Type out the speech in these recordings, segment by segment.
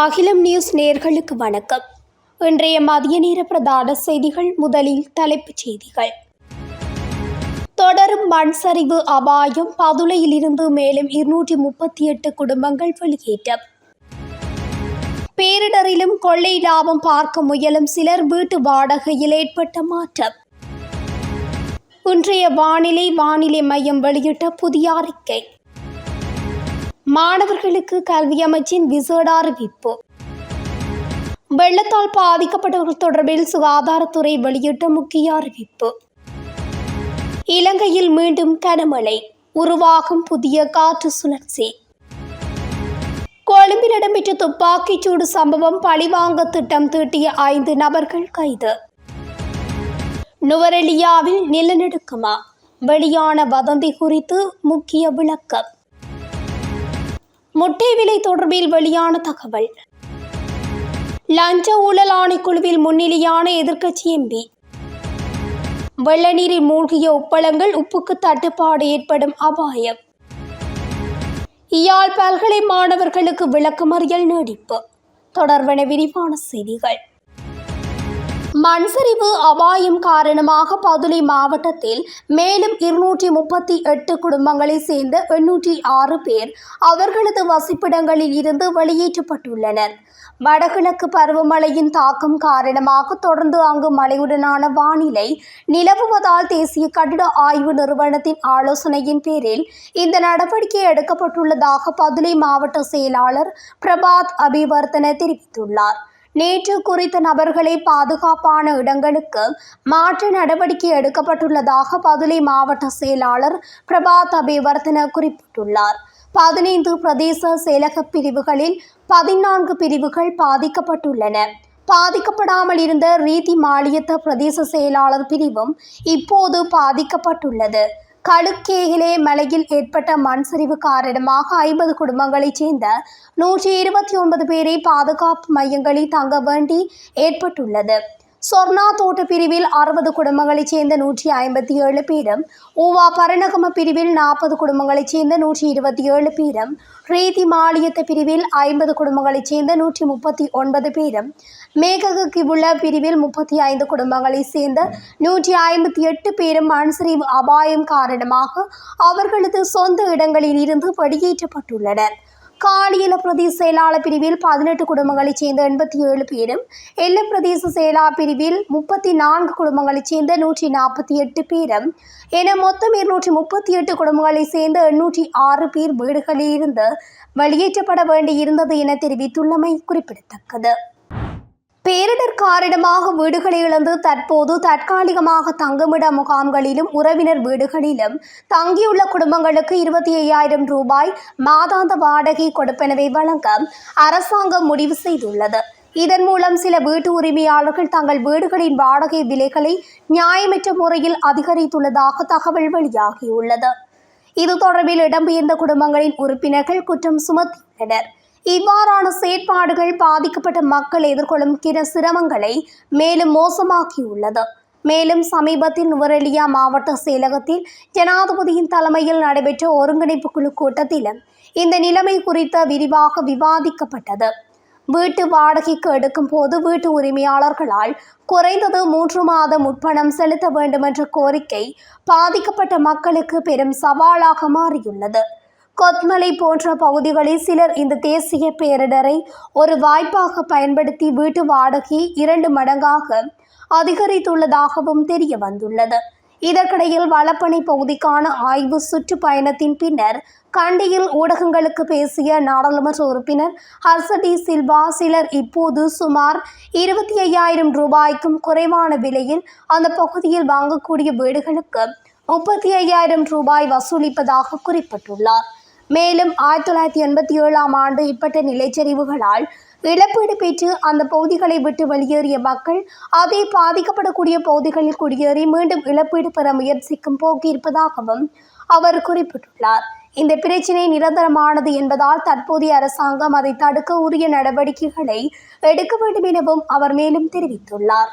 அகிலம் நியூஸ் நேர்களுக்கு வணக்கம். இன்றைய மதிய நேர பிரதான செய்திகள் முதலில் தலைப்புச் செய்திகள். தொடரும் மண் சரிவு அபாயம் பதுளையிலிருந்து மேலும் இருநூற்றி முப்பத்தி எட்டு குடும்பங்கள் வெளியேற்றம். பேரிடரிலும் கொள்ளை லாபம் பார்க்க முயலும் சிலர் வீட்டு வாடகையில் ஏற்பட்ட மாற்றம். இன்றைய வானிலை வானிலை மையம் வெளியிட்ட புதிய அறிக்கை. மாணவர்களுக்கு கல்வி அமைச்சின் விசேட அறிவிப்பு. வெள்ளத்தால் பாதிக்கப்பட்டவர்கள் தொடர்பில் சுகாதாரத்துறை வெளியிட்ட முக்கிய அறிவிப்பு. இலங்கையில் மீண்டும் கனமழை உருவாகும் புதிய காற்று சுழற்சி. கொழும்பில் இடம்பெற்ற துப்பாக்கிச்சூடு சம்பவம் பழிவாங்க திட்டம் தீட்டிய ஐந்து நபர்கள் கைது. நுவரெலியாவில் நிலநடுக்கமா வெளியான வதந்தி குறித்து முக்கிய விளக்கம். முட்டை விலை தொடர்பில் வெளியான தகவல். லஞ்ச ஊழல் ஆணைக்குழுவில் முன்னிலையான எதிர்க்கட்சி எம்பி. வெள்ள நீரில் மூழ்கிய உப்பளங்கள் உப்புக்கு தட்டுப்பாடு ஏற்படும் அபாயம். இயாழ் பல்கலை மாணவர்களுக்கு விளக்கமறியல் நீடிப்பு. தொடர்பான விரிவான செய்திகள். மண்சரிவு அபாயம் காரணமாக பதுளை மாவட்டத்தில் மேலும் இருநூற்றி முப்பத்தி எட்டு குடும்பங்களைச் சேர்ந்த எண்ணூற்றி ஆறு பேர் அவர்களது வசிப்பிடங்களில் இருந்து வெளியேற்றப்பட்டுள்ளனர். வடகிழக்கு பருவமழையின் தாக்கம் காரணமாக தொடர்ந்து அங்கு மழையுடனான வானிலை நிலவுவதால் தேசிய கட்டிட ஆய்வு நிறுவனத்தின் ஆலோசனையின் பேரில் இந்த நடவடிக்கை எடுக்கப்பட்டுள்ளதாக பதுளை மாவட்ட செயலாளர் பிரபாத் அபிவர்த்தன தெரிவித்துள்ளார். நேற்று குறித்த நபர்களை பாதுகாப்பான இடங்களுக்கு மாற்ற நடவடிக்கை எடுக்கப்பட்டுள்ளதாக பதுளை மாவட்ட செயலாளர் பிரபாத் அபிவர்த்தன குறிப்பிட்டுள்ளார். பதினைந்து பிரதேச செயலக பிரிவுகளில் பதினான்கு பிரிவுகள் பாதிக்கப்பட்டுள்ளன. பாதிக்கப்படாமல் இருந்த ரீதி மாளியத்த பிரதேச செயலாளர் பிரிவும் இப்போது பாதிக்கப்பட்டுள்ளது. கழுக்கேகிலே மலையில் ஏற்பட்ட மண் சரிவு காரணமாக ஐம்பது குடும்பங்களைச் சேர்ந்த நூற்றி இருபத்தி ஒன்பது பேரை பாதுகாப்பு மையங்களில் தங்க வேண்டி ஏற்பட்டுள்ளது. சொர்ணா தோட்ட பிரிவில் அறுபது குடும்பங்களைச் சேர்ந்த நூற்றி ஐம்பத்தி ஏழு பேரும் ஊவா பரணகம பிரிவில் நாற்பது குடும்பங்களைச் சேர்ந்த நூற்றி இருபத்தி ஏழு பேரும் ரீதி மாளியத்த பிரிவில் ஐம்பது குடும்பங்களைச் சேர்ந்த நூற்றி முப்பத்தி ஒன்பது பேரும் மேகக கிவுள்ள பிரிவில் முப்பத்தி ஐந்து குடும்பங்களைச் சேர்ந்த நூற்றி ஐம்பத்தி எட்டு பேரும் மண்சரிவு அபாயம் காரணமாக அவர்களது சொந்த இடங்களில் இருந்து வெளியேற்றப்பட்டுள்ளனர். காலியல பிரதேச செயலாளர் பிரிவில் பதினெட்டு குடும்பங்களைச் சேர்ந்த எண்பத்தி ஏழு பேரும் எல்ல பிரதேச செயலாளர் பிரிவில் முப்பத்தி நான்கு குடும்பங்களைச் சேர்ந்த நூற்றி நாற்பத்தி எட்டு பேரும் என மொத்தம் இருநூற்றி முப்பத்தி எட்டு குடும்பங்களைச் சேர்ந்த எண்ணூற்றி ஆறு பேர் வீடுகளில் இருந்து வெளியேற்றப்பட வேண்டியிருந்தது என தெரிவித்துள்ளமை குறிப்பிடத்தக்கது. பேரிடர் காரணமாக வீடுகளை இழந்து தற்போது தற்காலிகமாக தங்குமிட முகாம்களிலும் உறவினர் வீடுகளிலும் தங்கியுள்ள குடும்பங்களுக்கு இருபத்தி ஐயாயிரம் ரூபாய் மாதாந்த வாடகை கொடுப்பனவை வழங்க அரசாங்கம் முடிவு செய்துள்ளது. இதன் மூலம் சில வீட்டு உரிமையாளர்கள் தங்கள் வீடுகளின் வாடகை விலைகளை நியாயமற்ற முறையில் அதிகரித்துள்ளதாக தகவல் வெளியாகியுள்ளது. இது தொடர்பில் இடம்பெயர்ந்த குடும்பங்களின் உறுப்பினர்கள் குற்றம் சுமத்தியுள்ளனர். இவ்வாறான செயற்பாடுகள் பாதிக்கப்பட்ட மக்கள் எதிர்கொள்ளும் கிர சிரமங்களை மேலும் மோசமாக்கியுள்ளது. மேலும் சமீபத்தில் நுவரெலியா மாவட்ட செயலகத்தில் ஜனாதிபதியின் தலைமையில் நடைபெற்ற ஒருங்கிணைப்பு குழு கூட்டத்திலும் இந்த நிலைமை குறித்த விரிவாக விவாதிக்கப்பட்டது. வீட்டு வாடகைக்கு எடுக்கும் போது வீட்டு உரிமையாளர்களால் குறைந்தது மூன்று மாதம் முற்பணம் செலுத்த வேண்டும் என்ற கோரிக்கை பாதிக்கப்பட்ட மக்களுக்கு பெரும் சவாலாக மாறியுள்ளது. கொத்மலை போன்ற பகுதிகளில் சிலர் இந்த தேசிய பேரிடரை ஒரு வாய்ப்பாக பயன்படுத்தி வீட்டு வாடகை இரண்டு மடங்காக அதிகரித்துள்ளதாகவும் தெரிய வந்துள்ளது இதற்கிடையில் வளப்பனை பகுதிக்கான ஆய்வு சுற்றுப்பயணத்தின் பின்னர் கண்டியில் ஊடகங்களுக்கு பேசிய நாடாளுமன்ற உறுப்பினர் ஹர்சடி சில்வா சிலர் இப்போது சுமார் இருபத்தி ஐயாயிரம் ரூபாய்க்கும் குறைவான விலையில் அந்த பகுதியில் வாங்கக்கூடிய வீடுகளுக்கு முப்பத்தி ஐயாயிரம் ரூபாய் வசூலிப்பதாக குறிப்பிட்டுள்ளார். மேலும் ஆயிரத்தி தொள்ளாயிரத்தி எண்பத்தி ஏழாம் ஆண்டு இப்பட்ட நிலச்சரிவுகளால் இழப்பீடு பெற்று அந்த பகுதிகளை விட்டு வெளியேறிய மக்கள் அதே பாதிக்கப்படக்கூடிய பகுதிகளில் குடியேறி மீண்டும் இழப்பீடு பெற முயற்சிக்கும் போக்கு இருப்பதாகவும் அவர் குறிப்பிட்டுள்ளார். இந்த பிரச்சினை நிரந்தரமானது என்பதால் தற்போதைய அரசாங்கம் அதை தடுக்க உரிய நடவடிக்கைகளை எடுக்க வேண்டும் எனவும் அவர் மேலும் தெரிவித்துள்ளார்.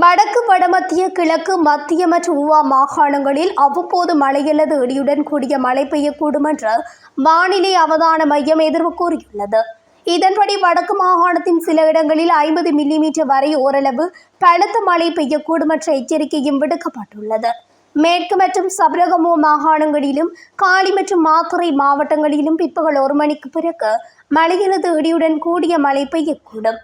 வடக்கு வடமத்திய கிழக்கு மத்திய மற்றும் ஊவா மாகாணங்களில் அவ்வப்போது மழை அல்லது இடியுடன் கூடிய மழை பெய்யக்கூடும் என்று வானிலை அவதான மையம் எதிர்வு கூறியுள்ளது. இதன்படி வடக்கு மாகாணத்தின் சில இடங்களில் ஐம்பது மில்லிமீட்டர் வரை ஓரளவு பலத்த மழை பெய்யக்கூடும் என்ற எச்சரிக்கையும் விடுக்கப்பட்டுள்ளது. மேற்கு மற்றும் சபரகமோ மாகாணங்களிலும் காலி மற்றும் மாத்துறை மாவட்டங்களிலும் பிற்பகல் ஒரு மணிக்கு பிறகு மழையினது இடியுடன் கூடிய மழை பெய்யக்கூடும்.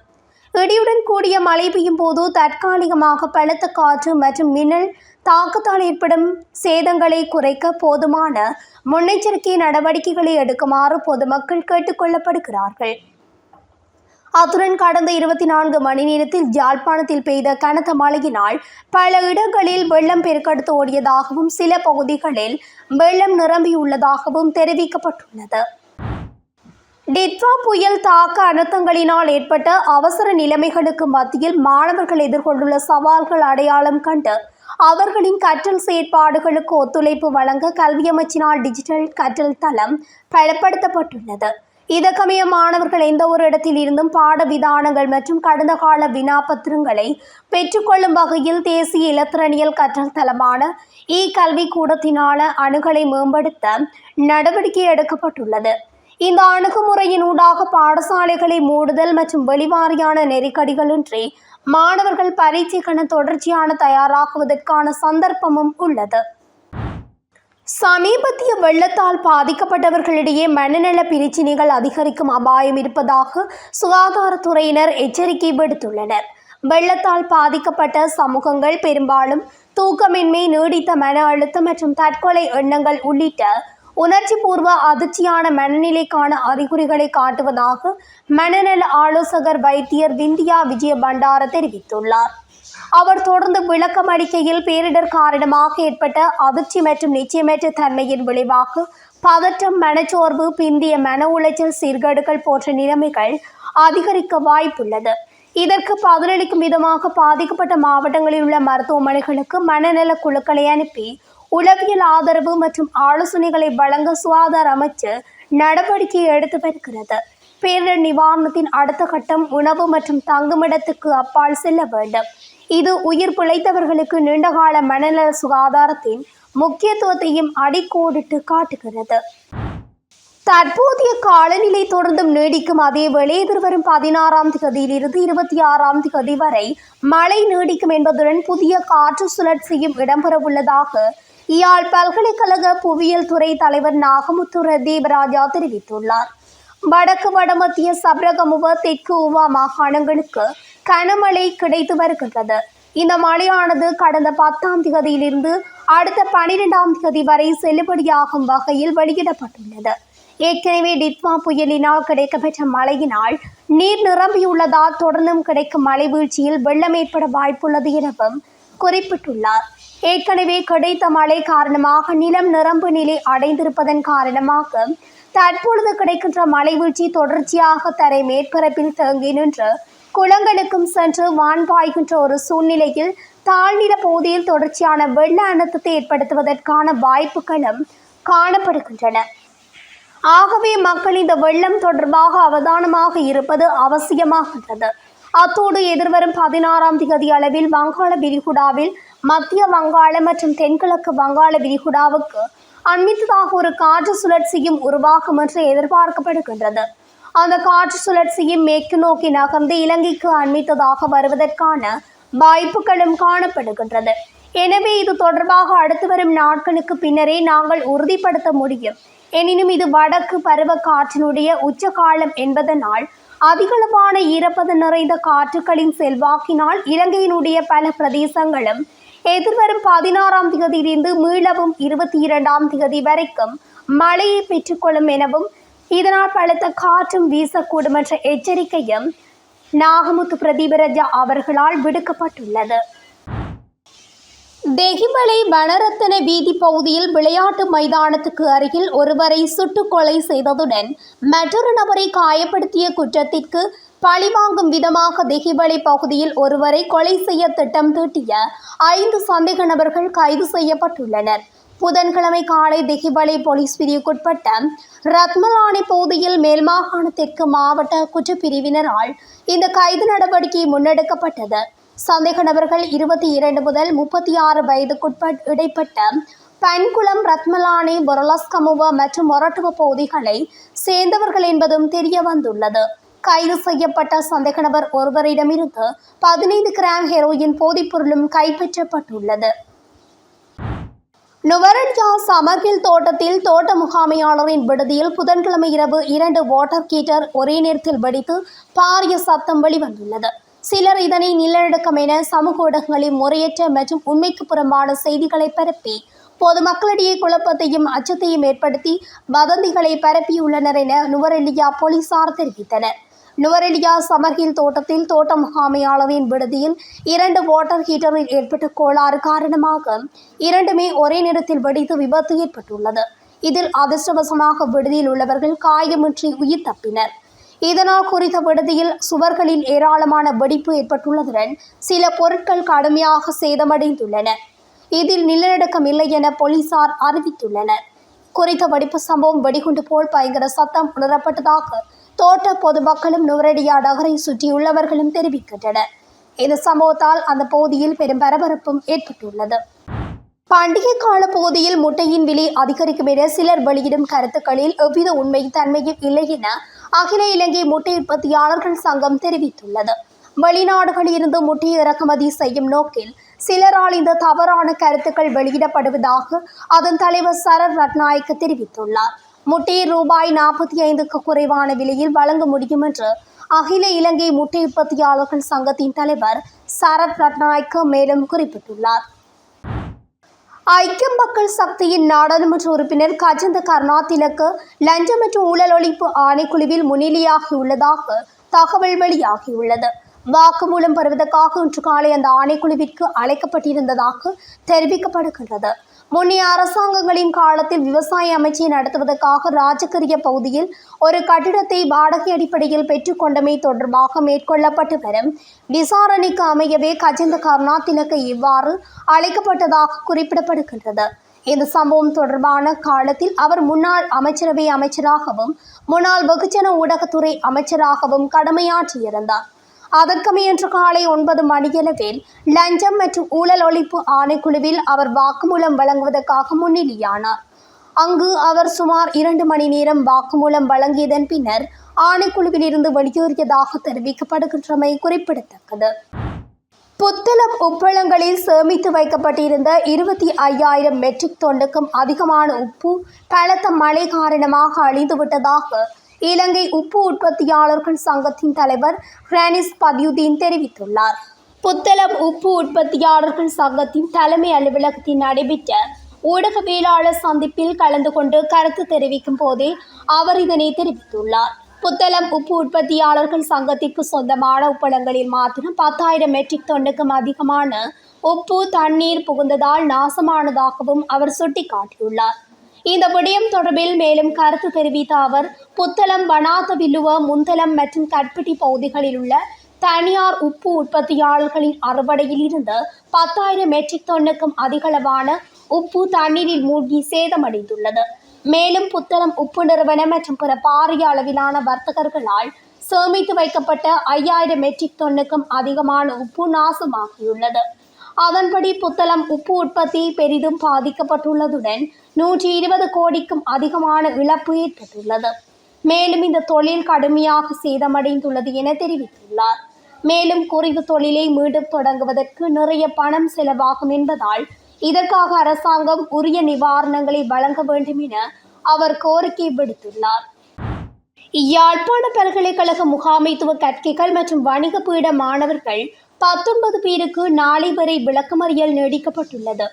இடியுடன் கூடிய மழை பெய்யும் போது தற்காலிகமாக பலத்த காற்று மற்றும் மின்னல் தாக்கத்தால் ஏற்படும் சேதங்களை குறைக்க போதுமான முன்னெச்சரிக்கை நடவடிக்கைகளை எடுக்குமாறு பொதுமக்கள் கேட்டுக்கொள்ளப்படுகிறார்கள் அத்துடன் கடந்த இருபத்தி நான்கு மணி நேரத்தில் ஜாழ்ப்பாணத்தில் பெய்த கனத்த மழையினால் பல இடங்களில் வெள்ளம் பெருக்கெடுத்து ஓடியதாகவும் சில பகுதிகளில் வெள்ளம் நிரம்பியுள்ளதாகவும் தெரிவிக்கப்பட்டுள்ளது. டிட்வா புயல் தாக்க அழுத்தங்களினால் ஏற்பட்ட அவசர நிலைமைகளுக்கு மத்தியில் மாணவர்கள் எதிர்கொண்டுள்ள சவால்கள் அடையாளம் கண்டு அவர்களின் கற்றல் செயற்பாடுகளுக்கு ஒத்துழைப்பு வழங்க கல்வி அமைச்சினால் டிஜிட்டல் கற்றல் தளம் பலப்படுத்தப்பட்டுள்ளது. இதற்கமைய மாணவர்கள் எந்த ஒரு இடத்தில் இருந்தும் பாட விதானங்கள் மற்றும் கடந்த கால வினாபத்திரங்களை பெற்றுக்கொள்ளும் வகையில் தேசிய இலத்திரனியல் கற்றல் தளமான இ கல்வி கூடத்தினால அணுகலை மேம்படுத்த நடவடிக்கை எடுக்கப்பட்டுள்ளது. இந்த அணுகுமுறையின் ஊடாக பாடசாலைகளை மூடுதல் மற்றும் வெளிவாரியான நெருக்கடிகளின்றி மாணவர்கள் பரீட்சைக்கான தொடர்ச்சியான தயாராகுவதற்கான சந்தர்ப்பமும் உள்ளது. சமீபத்திய வெள்ளத்தால் பாதிக்கப்பட்டவர்களிடையே மனநல பிரச்சினைகள் அதிகரிக்கும் அபாயம் இருப்பதாக சுகாதாரத்துறையினர் எச்சரிக்கை விடுத்துள்ளனர். வெள்ளத்தால் பாதிக்கப்பட்ட சமூகங்கள் பெரும்பாலும் தூக்கமின்மை நீடித்த மன அழுத்தம் மற்றும் தற்கொலை எண்ணங்கள் உள்ளிட்ட உணர்ச்சி பூர்வ அதிர்ச்சியான மனநிலைக்கான அறிகுறிகளை காட்டுவதாக மனநல ஆலோசகர் வைத்தியர் விந்தியா விஜய பண்டார தெரிவித்துள்ளார். அவர் தொடர்ந்து விளக்கம் அளிக்கையில் பேரிடர் காரணமாக ஏற்பட்ட அதிர்ச்சி மற்றும் நிச்சயமற்ற தன்மையின் விளைவாக பதற்றம் மனச்சோர்வு பிந்திய மன உளைச்சல் சீர்கேடுகள் போன்ற நிலைமைகள் அதிகரிக்க வாய்ப்புள்ளது. இதற்கு பதிலளிக்கும் விதமாக பாதிக்கப்பட்ட மாவட்டங்களில் உள்ள மருத்துவமனைகளுக்கு மனநல குழுக்களை அனுப்பி உளவியல் ஆதரவு மற்றும் ஆலோசனைகளை வழங்க சுகாதார அமைச்சு நடவடிக்கை எடுத்து வருகிறது. பேரிடர் நிவாரணத்தின் அடுத்த கட்டம் உணவு மற்றும் தங்குமிடத்துக்கு அப்பால் செல்ல வேண்டும். இது உயிர் பிழைத்தவர்களுக்கு நீண்டகால மனநல சுகாதாரத்தின் முக்கியத்துவத்தையும் அடிக்கோடிட்டு காட்டுகிறது. தற்போதைய காலநிலை தொடர்ந்தும் நீடிக்கும் அதேவேளை எதிர்வரும் பதினாறாம் தேதியிலிருந்து இருபத்தி ஆறாம் தேதி வரை மழை நீடிக்கும் என்பதுடன் புதிய காற்று சுழற்சியும் இடம்பெறவுள்ளதாக இயாழ் பல்கலைக்கழக புவியியல் துறை தலைவர் நாகமுத்துர தேவராஜா தெரிவித்துள்ளார். வடக்கு வடமத்திய சபரகமுவ தெற்கு உவா மாகாணங்களுக்கு கனமழை கிடைத்து வருகின்றது. இந்த மழையானது கடந்த பத்தாம் தேதியிலிருந்து அடுத்த பனிரெண்டாம் தேதி வரை செல்லுபடியாகும் வகையில் வெளியிடப்பட்டுள்ளது. ஏற்கனவே டிட்வா புயலினால் கிடைக்கப்பெற்ற மழையினால் நீர் நிரம்பியுள்ளதால் தொடர்ந்தும் கிடைக்கும் மழை வீழ்ச்சியில் வெள்ளம் ஏற்பட வாய்ப்புள்ளது எனவும் குறிப்பிட்டுள்ளார். ஏற்கனவே கிடைத்த மழை காரணமாக நிலம் நிரம்பு நிலை அடைந்திருப்பதன் காரணமாக தற்பொழுது கிடைக்கின்ற மழை வீழ்ச்சி தொடர்ச்சியாக தரை மேற்பரப்பில் தேங்கி நின்று குளங்களுக்கும் சென்று வான் பாய்கின்ற ஒரு சூழ்நிலையில் தாழ்நில பகுதியில் தொடர்ச்சியான வெள்ள அனர்த்தத்தை ஏற்படுத்துவதற்கான வாய்ப்புகளும் காணப்படுகின்றன. ஆகவே மக்கள் இந்த வெள்ளம் தொடர்பாக அவதானமாக இருப்பது அவசியமாகின்றது. அத்தோடு எதிர்வரும் பதினாறாம் தேதி அளவில் வங்காள விரிகுடாவில் மத்திய வங்காள மற்றும் தென்கிழக்கு வங்காள விரிகுடாவுக்கு அண்மித்ததாக ஒரு காற்று சுழற்சியும் உருவாகும் என்று எதிர்பார்க்கப்படுகின்றது. அந்த காற்று சுழற்சியும் மேற்கு நோக்கி நகர்ந்து இலங்கைக்கு அண்மித்ததாக வருவதற்கான வாய்ப்புகளும் காணப்படுகின்றது. எனவே இது தொடர்பாக அடுத்து வரும் நாட்களுக்கு பின்னரே நாங்கள் உறுதிப்படுத்த முடியும். எனினும் இது வடக்கு பருவ காற்றினுடைய உச்சகாலம் என்பதனால் அதிகளவான ஈரப்பதம் நிறைந்த காற்றுகளின் செல்வாக்கினால் இலங்கையினுடைய பல பிரதேசங்களும் எதிர்வரும் பதினாறாம் தேதியிலிருந்து மீளவும் இருபத்தி இரண்டாம் தேதி வரைக்கும் மழையை பெற்றுக்கொள்ளும் எனவும் இதனால் பலத்த காற்றும் வீசக்கூடும் என்ற எச்சரிக்கையும் நாகமுத்து பிரதீபரஜா அவர்களால் விடுக்கப்பட்டுள்ளது. தெஹிமலை வனரத்தன வீதி பகுதியில் விளையாட்டு மைதானத்துக்கு அருகில் ஒருவரை சுட்டுக்கொலை செய்ததுடன் மற்றொரு நபரை காயப்படுத்திய குற்றத்திற்கு பழிவாங்கும் விதமாக தெஹிவளை பகுதியில் ஒருவரை கொலை செய்ய திட்டம் தீட்டிய ஐந்து சந்தேக நபர்கள் கைது செய்யப்பட்டுள்ளனர். புதன்கிழமை காலை திகிவளை போலீஸ் பிரிவுக்குட்பட்ட ரத்மலானி பகுதியில் மேல்மாகாண தெற்கு மாவட்ட குற்றப்பிரிவினரால் இந்த கைது நடவடிக்கை முன்னெடுக்கப்பட்டது. சந்தேக நபர்கள் இருபத்தி இரண்டு முதல் முப்பத்தி ஆறு வயதுக்குட்பட் இடைப்பட்ட பன்குளம் ரத்மலானி பொரலாஸ்கமுவ மற்றும் மொரட்டுவ பகுதிகளை சேர்ந்தவர்கள் என்பதும் தெரிய வந்துள்ளது கைது செய்யப்பட்ட சந்தேக நபர் ஒருவரிடமிருந்து பதினைந்து கிராம் ஹெரோயின் போதைப்பொருளும் கைப்பற்றப்பட்டுள்ளது. நுவரலியா சமர்கில் தோட்டத்தில் தோட்ட முகாமையாளரின் விடுதியில் புதன்கிழமை இரவு இரண்டு வாட்டர் கீட்டர் ஒரே நேரத்தில் வெடித்து பாரிய சத்தம் வெளிவந்துள்ளது. சிலர் இதனை நிலநடுக்கம் என சமூக ஊடகங்களில் முறையற்ற மற்றும் உண்மைக்கு புறம்பான செய்திகளை பரப்பி பொதுமக்களிடையே குழப்பத்தையும் அச்சத்தையும் ஏற்படுத்தி வதந்திகளை பரப்பியுள்ளனர் என நுவரெல்லியா போலீசார் தெரிவித்தனர். நுவரெலியா சமர்ஹில் தோட்டத்தில் தோட்ட முகாமையாளரின் விடுதியில் இரண்டு வாட்டர் ஹீட்டரில் ஏற்பட்ட கோளாறு காரணமாக இரண்டுமே ஒரே நேரத்தில் வெடித்து விபத்து ஏற்பட்டுள்ளது. இதில் அதிர்ஷ்டவசமாக விடுதியில் உள்ளவர்கள் காயமின்றி உயிர் தப்பினர். இதனால் குறித்த விடுதியில் சுவர்களில் ஏராளமான வெடிப்பு ஏற்பட்டுள்ளதுடன் சில பொருட்கள் கடுமையாக சேதமடைந்துள்ளன. இதில் நிலநடுக்கம் இல்லை என போலீசார் அறிவித்துள்ளனர். குறித்த வெடிப்பு சம்பவம் வெடிகுண்டு போல் பயங்கர சத்தம் உணரப்பட்டதாக தோட்ட பொதுமக்களும் நுவரடியா நகரை சுற்றியுள்ளவர்களும் தெரிவிக்கின்றனர். இந்த சம்பவத்தால் அந்த பகுதியில் பெரும் பரபரப்பும் ஏற்பட்டுள்ளது. பண்டிகை கால பகுதியில் முட்டையின் விலை அதிகரிக்கும் என சிலர் வெளியிடும் கருத்துக்களில் எவ்வித உண்மை தன்மையும் இல்லை என அகில இலங்கை முட்டை உற்பத்தியாளர்கள் சங்கம் தெரிவித்துள்ளது. வெளிநாடுகளில் இருந்து முட்டை இறக்குமதி செய்யும் நோக்கில் சிலரால் இந்த தவறான கருத்துக்கள் வெளியிடப்படுவதாக அதன் தலைவர் சரர் ரட்நாயக்க தெரிவித்துள்ளார். முட்டை ரூபாய் நாற்பத்தி ஐந்துக்கு குறைவான விலையில் வழங்க முடியும் என்று அகில இலங்கை முட்டை உற்பத்தியாளர்கள் சங்கத்தின் தலைவர் சரத் ரட்நாயக்க மேலும் குறிப்பிட்டுள்ளார். ஐக்கிய மக்கள் சக்தியின் நாடாளுமன்ற உறுப்பினர் கஜந்த கருணாதிலக்கு லஞ்சம் மற்றும் ஊழல் ஒழிப்பு ஆணைக்குழுவில் முன்னிலையாகியுள்ளதாக தகவல் வெளியாகியுள்ளது. வாக்குமூலம் பெறுவதற்காக இன்று காலை அந்த ஆணைக்குழுவிற்கு அழைக்கப்பட்டிருந்ததாக தெரிவிக்கப்படுகின்றது. முன்னைய அரசாங்கங்களின் காலத்தில் விவசாய அமைச்சை நடத்துவதற்காக ராஜகரிய பகுதியில் ஒரு கட்டிடத்தை வாடகை அடிப்படையில் பெற்றுக்கொண்டமை தொடர்பாக மேற்கொள்ளப்பட்டு வரும். விசாரணைக்கு அமையவே கஜந்த கருணாதிலக்கு இவ்வாறு அழைக்கப்பட்டதாக குறிப்பிடப்படுகின்றது. இந்த சம்பவம் தொடர்பான காலத்தில் அவர் முன்னாள் அமைச்சரவை அமைச்சராகவும் முன்னாள் வெகுஜன ஊடகத்துறை அமைச்சராகவும் கடமையாற்றியிருந்தார். அதற்கு இன்று காலை ஒன்பது மணியளவில் லஞ்சம் மற்றும் ஊழல் ஒழிப்பு ஆணைக்குழுவில் அவர் வாக்குமூலம் வழங்குவதற்காக முன்னிலையானார். அங்கு அவர் சுமார் இரண்டு மணி நேரம் வாக்குமூலம் வழங்கியதன் பின்னர் ஆணைக்குழுவில் இருந்து வெளியேறியதாக தெரிவிக்கப்படுகின்றமை குறிப்பிடத்தக்கது. புத்தளம் உப்பளங்களில் சேமித்து வைக்கப்பட்டிருந்த இருபத்தி ஐயாயிரம் மெட்ரிக் தொண்டுக்கும் அதிகமான உப்பு பலத்த மழை காரணமாக அழிந்துவிட்டதாக இலங்கை உப்பு உற்பத்தியாளர்கள் சங்கத்தின் தலைவர் ஹானிஸ் பதியுதீன் தெரிவித்துள்ளார். புத்தளம் உப்பு உற்பத்தியாளர்கள் சங்கத்தின் தலைமை அலுவலகத்தில் நடைபெற்ற ஊடகவியலாளர் சந்திப்பில் கலந்து கொண்டு கருத்து தெரிவிக்கும் போதே அவர் இதனை தெரிவித்துள்ளார். புத்தளம் உப்பு உற்பத்தியாளர்கள் சங்கத்திற்கு சொந்தமான உப்பளங்களில் மாத்திரம் பத்தாயிரம் மெட்ரிக் டன்னுக்கும் அதிகமான உப்பு தண்ணீர் புகுந்ததால் நாசமானதாகவும் அவர் சுட்டிக்காட்டியுள்ளார். இந்த விடயம் தொடர்பில் மேலும் கருத்து தெரிவித்த அவர் புத்தளம் வனாத்த வில்லுவ முந்தளம் மற்றும் கட்பிட்டி பகுதிகளில் உள்ள தனியார் உப்பு உற்பத்தியாளர்களின் அறுவடையில் இருந்து பத்தாயிரம் மெட்ரிக் டன்னுக்கும் அதிகளவான உப்பு தண்ணீரில் மூழ்கி சேதமடைந்துள்ளது. மேலும் புத்தளம் உப்பு நிறுவனம் மற்றும் பிற பாரிய அளவிலான வர்த்தகர்களால் சேமித்து வைக்கப்பட்ட ஐயாயிரம் மெட்ரிக் டன்னுக்கும் அதிகமான உப்பு நாசமாகியுள்ளது. அதன்படி புத்தளம் உப்பு உற்பத்தி பெரிதும் பாதிக்கப்பட்டுள்ளதுடன் நூற்றி இருபது கோடிக்கும் அதிகமான இழப்பு ஏற்பட்டுள்ளது. மேலும் இந்த தொழில் கடுமையாக சேதமடைந்துள்ளது என தெரிவித்துள்ளார். மேலும் குறைவு தொழிலை மீண்டும் தொடங்குவதற்கு நிறைய பணம் செலவாகும் என்பதால் இதற்காக அரசாங்கம் உரிய நிவாரணங்களை வழங்க வேண்டும் என அவர் கோரிக்கை விடுத்துள்ளார். யாழ்ப்பாண பல்கலைக்கழக முகாமைத்துவ கற்கைகள் மற்றும் வணிக பீட மாணவர்கள் பத்தொன்பது பேருக்கு நாளை வரை விளக்கமறியல் நீடிக்கப்பட்டுள்ளது.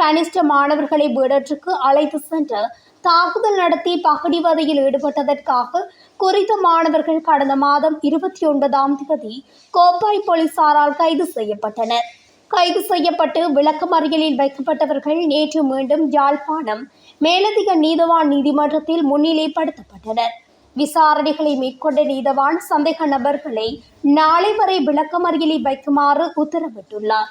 கனிஷ்ட மாணவர்களை வீடற்றுக்கு அழைத்து சென்று தாக்குதல் நடத்தி பகடிவதையில் ஈடுபட்டதற்காக குறித்த மாணவர்கள் கடந்த மாதம் இருபத்தி ஒன்பதாம் தேதி கோப்பாய் போலீசாரால் கைது செய்யப்பட்டனர். கைது செய்யப்பட்டு விளக்கமறியலில் வைக்கப்பட்டவர்கள் நேற்று மீண்டும் யாழ்ப்பாணம் மேலதிக நீதவான் நீதிமன்றத்தில் முன்னிலைப்படுத்தப்பட்டனர். விசாரணைகளை மேற்கொண்ட நீதவான் சந்தேக நபர்களை நாளை வரை விளக்கமறியலில் வைக்குமாறு உத்தரவிட்டுள்ளார்.